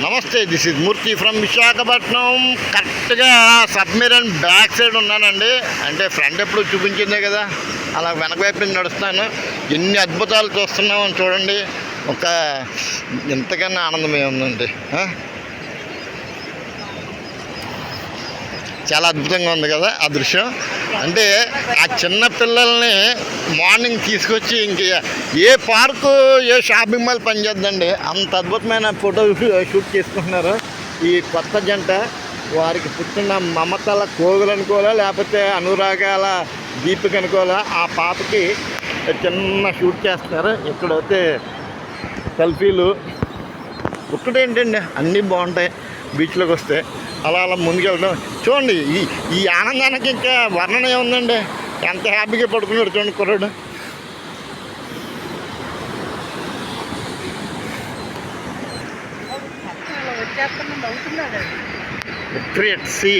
నమస్తే this is Murthy from Visakhapatnam. కరెక్ట్గా submarine back side ఉన్నానండి. అంటే ఫ్రంట్ ఎప్పుడు చూపించిందే కదా. అలా వెనక వైపు నుంచి ఎన్ని అద్భుతాలు చూస్తున్నామని చూడండి. ఒక ఎంతకన్నా ఆనందమే ఉందండి చాలా అద్భుతంగా ఉంది కదా ఆ దృశ్యం. అంటే ఆ చిన్న పిల్లల్ని మార్నింగ్ తీసుకొచ్చి ఇంక ఏ పార్కు ఏ షాపింగ్ మాల్ పనిచేద్దండి అంత అద్భుతమైన ఫోటో షూట్ చేసుకుంటున్నారు. ఈ కొత్త జంట వారికి పుట్టిన మమతల కోగులు అనుకోవాలా లేకపోతే అనురాగాల దీపిక అనుకోవాలా ఆ పాపకి చిన్న షూట్ చేస్తున్నారు. ఇక్కడైతే సెల్ఫీలు. ఒక్కటేంటండి అన్నీ బాగుంటాయి. బీచ్లోకి వస్తే అలా అలా ముందుకెళ్ళడం చూడండి ఈ ఈ ఆనందానికి ఇంకా వర్ణన ఏముందండి? ఎంత హ్యాపీగా పడుకున్నాడు చూడండి కుర్రాడు. సి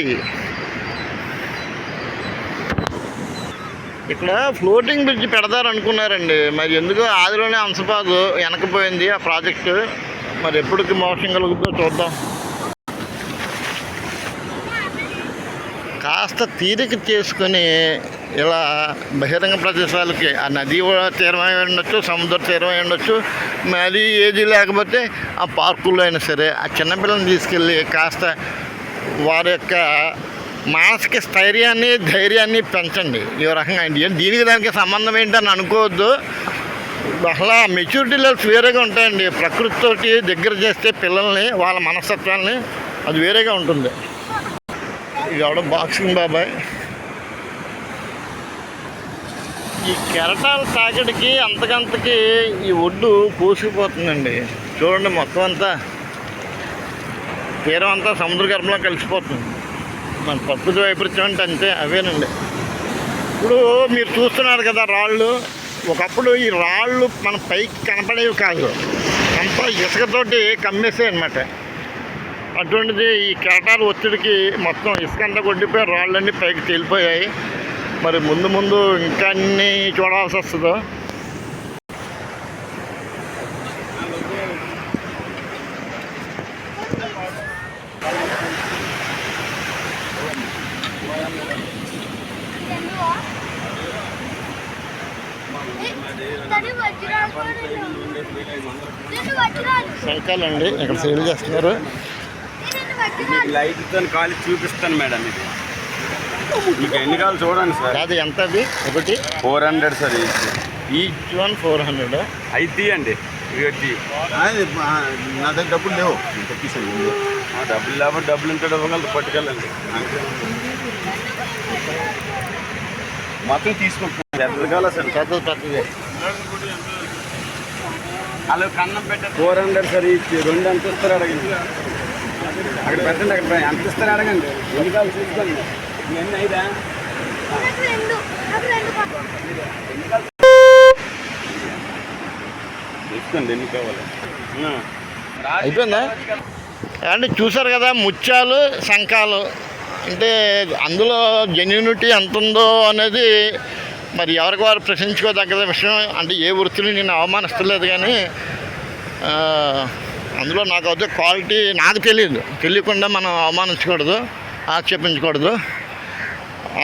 ఇక్కడ ఫ్లోటింగ్ బ్రిడ్జ్ పెడతారనుకున్నారండి. మరి ఎందుకు ఆదిలోనే అంశపాదు వెనకపోయింది ఆ ప్రాజెక్టు. మరి ఎప్పటికి మోసం కలుగుతుందో చూద్దాం. కాస్త తీరిక చేసుకుని ఇలా బహిరంగ ప్రదేశాలకి ఆ నది కూడా తీరం అయి ఉండొచ్చు సముద్ర తీరం అయి ఉండొచ్చు. మరి ఏది లేకపోతే ఆ పార్కుల్లో అయినా సరే ఆ చిన్నపిల్లల్ని తీసుకెళ్ళి కాస్త వారి యొక్క మానసిక స్థైర్యాన్ని ధైర్యాన్ని పెంచండి. ఈ రకంగా ఏంటి దీనికి దానికి సంబంధం ఏంటని అనుకోవద్దు. బహుళ మెచ్యూరిటీ లెవెల్స్ వేరేగా ఉంటాయండి. ప్రకృతితోటి దగ్గర చేస్తే పిల్లల్ని వాళ్ళ మనస్తత్వాన్ని అది వేరేగా ఉంటుంది. ఇది బాక్సింగ్ బాబాయ్. ఈ కెరటాల తాకిడికి అంతకంతకి ఈ ఒడ్డు పూసుకుపోతుందండి చూడండి మొత్తం అంతా. తీరం అంతా సముద్ర గర్భంలో కలిసిపోతుంది. మన ప్రకృతి వైపరీత్యం అంటే అంతే అవేనండి. ఇప్పుడు మీరు చూస్తున్నారు కదా రాళ్ళు. ఒకప్పుడు ఈ రాళ్ళు మన పైకి కనపడేవి కాదు. అంతా ఇసుకతోటి కమ్మేసాయి అనమాట అటువంటిది ఈ కేటాల ఒత్తిడికి మొత్తం ఇసుక అంతా కొట్టిపోయి రాళ్ళన్నీ పైకి తేలిపోయాయి. మరి ముందు ముందు ఇంకా అన్ని చూడాల్సి వస్తుందో? సైకాలండి వజ్రాలు ఇక్కడ సేల్ చేస్తున్నారు. వజ్రాలు లైట్తో కాలి చూపిస్తాను మేడం ఇది. మీకు ఎన్ని కావాలి చూడండి సార్. అది ఎంత అది ఒకటి. Four hundred sir. Each one four hundred. అవి తీయండి. ఇవి నా దగ్గర డబ్బులు లేవు. నేను తెప్పిస్తాను ఆ డబ్బులు లేకపోతే డబ్బులు ఇంత ఇవ్వగలరు పట్టుకెళ్ళండి. మొత్తం తీసుకుంటాం ఎంత కావాలి సార్? పెద్దది పెద్దది. అలా కన్నం పెట్టారు ఫోర్ హండ్రెడ్ సార్ ఇచ్చి రెండు ఎంత ఇస్తారు అడగండి. అక్కడ పెట్టండి అక్కడ ఎంత ఇస్తారు అడగండి. ఎన్ని కావాలి చూసుకోండి. రెండు పా- తీసుకోండి ఎన్ని కావాలి. అయిపోయిందా? అంటే చూసారు కదా ముత్యాలు శంఖాలు. అంటే అందులో జెన్యూనిటీ ఎంత ఉందో అనేది మరి ఎవరికి వారు ప్రశ్నించుకోదగ్గ విషయం. అంటే ఏ వృత్తిని నేను అవమానిస్తలేదు కానీ ఆ, అందులో నాకు అయితే క్వాలిటీ నాకు తెలియదు తెలియకుండా మనం అవమానించకూడదు ఆక్షేపించకూడదు.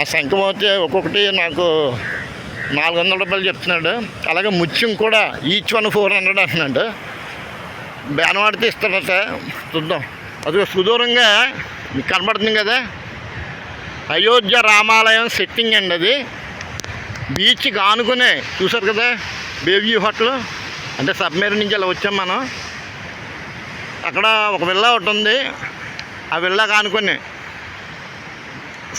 ఆ శంఖం అయితే ఒక్కొక్కటి నాకు నాలుగు వందల రూపాయలు చెప్తున్నాడు. అలాగే ముత్యం కూడా ఈచ్ వన్ ఫోర్ హండ్రెడ్ అంటున్నాడు. బేనవాడితే ఇస్తాడట చూద్దాం. అది సుదూరంగా మీకు కనబడుతుంది కదా? అయోధ్య రామాలయం సెట్టింగ్ అండి అది. బీచ్కి ఆనుకునే చూసారు కదా? Bayview hotel. అంటే సబ్మెరీన్ నుంచి అలా వచ్చాం మనం. అక్కడ ఒక విల్లా ఒకటి ఉంది. ఆ విల్లా కానుకొని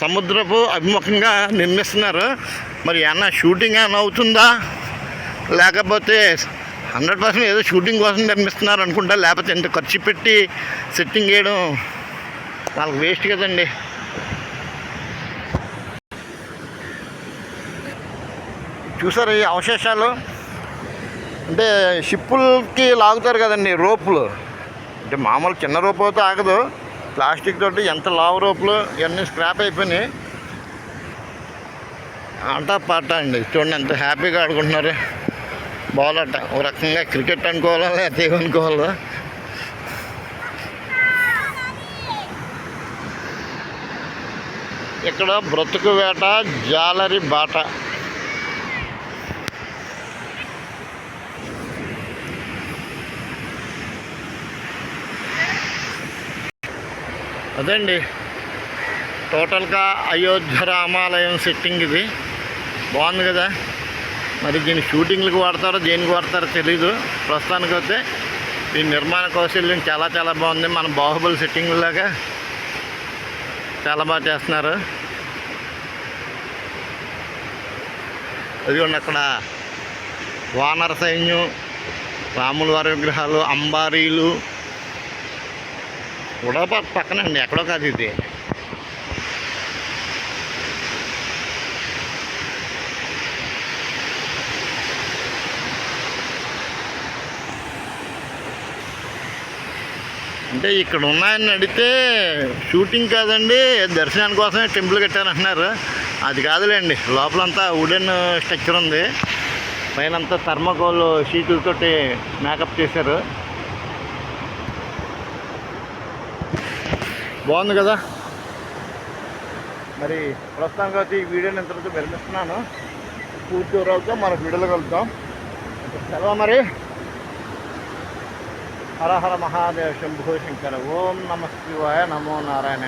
సముద్రపు అభిముఖంగా నిర్మిస్తున్నారు. మరి ఏమన్నా షూటింగ్ ఏమైనా అవుతుందా? లేకపోతే హండ్రెడ్ పర్సెంట్ ఏదో షూటింగ్ కోసం నిర్మిస్తున్నారు అనుకుంటా లేకపోతే ఎంత ఖర్చు పెట్టి సెట్టింగ్ చేయడం వాళ్ళకి వేస్ట్ కదండి. చూసారు ఈ అవశేషాలు? అంటే షిప్పులకి లాగుతారు కదండి రోపులు. అంటే మామూలు చిన్న రూపంతో ఆగదు. ప్లాస్టిక్ తోటి ఎంత లావ రూపులు ఇవన్నీ స్క్రాప్ అయిపోయినాయి. ఆట పాట అండి. చూడండి ఎంత హ్యాపీగా ఆడుకుంటున్నారు. బాల్ ఆట. ఒక రకంగా క్రికెట్ అనుకోవాలా లేకపోతే అనుకోవాలా? ఇక్కడ బ్రతుకు వేట జాలరి బాట. అదండి. టోటల్గా అయోధ్య రామాలయం సెట్టింగ్ ఇది. బాగుంది కదా. మరి దీన్ని షూటింగ్లకు వాడతారో దేనికి వాడతారో తెలీదు. ప్రస్తుతానికి అయితే దీని నిర్మాణ కౌశల్యం చాలా చాలా బాగుంది. మన బాహుబలి సెట్టింగ్ లాగా చాలా బాగా చేస్తున్నారు. అదిగోండి అక్కడ వానర సైన్యం రాముల వారి విగ్రహాలు అంబారీలు కూడా పక్కన పక్కనండి ఎక్కడో కాదు ఇది. అంటే ఇక్కడ ఉన్నాయని అడిగితే షూటింగ్ కాదండి దర్శనం కోసమే టెంపుల్ కట్టారంటున్నారు. అది కాదులేండి లోపలంతా వుడెన్ స్ట్రక్చర్ ఉంది. పైన అంతా థర్మకోల్ షీట్లతోటి మేకప్ చేశారు. బాగుంది కదా? మరి ప్రస్తుతానికి అయితే ఈ వీడియోని ఇంతవరకు విరమిస్తున్నాను. పూర్తి వివరాలతో మన వీడియోలో కలుద్దాం. సెలవు మరి. హర హర మహాదేవ శంభో శంకర. ఓం నమ శివాయ నమో నారాయణ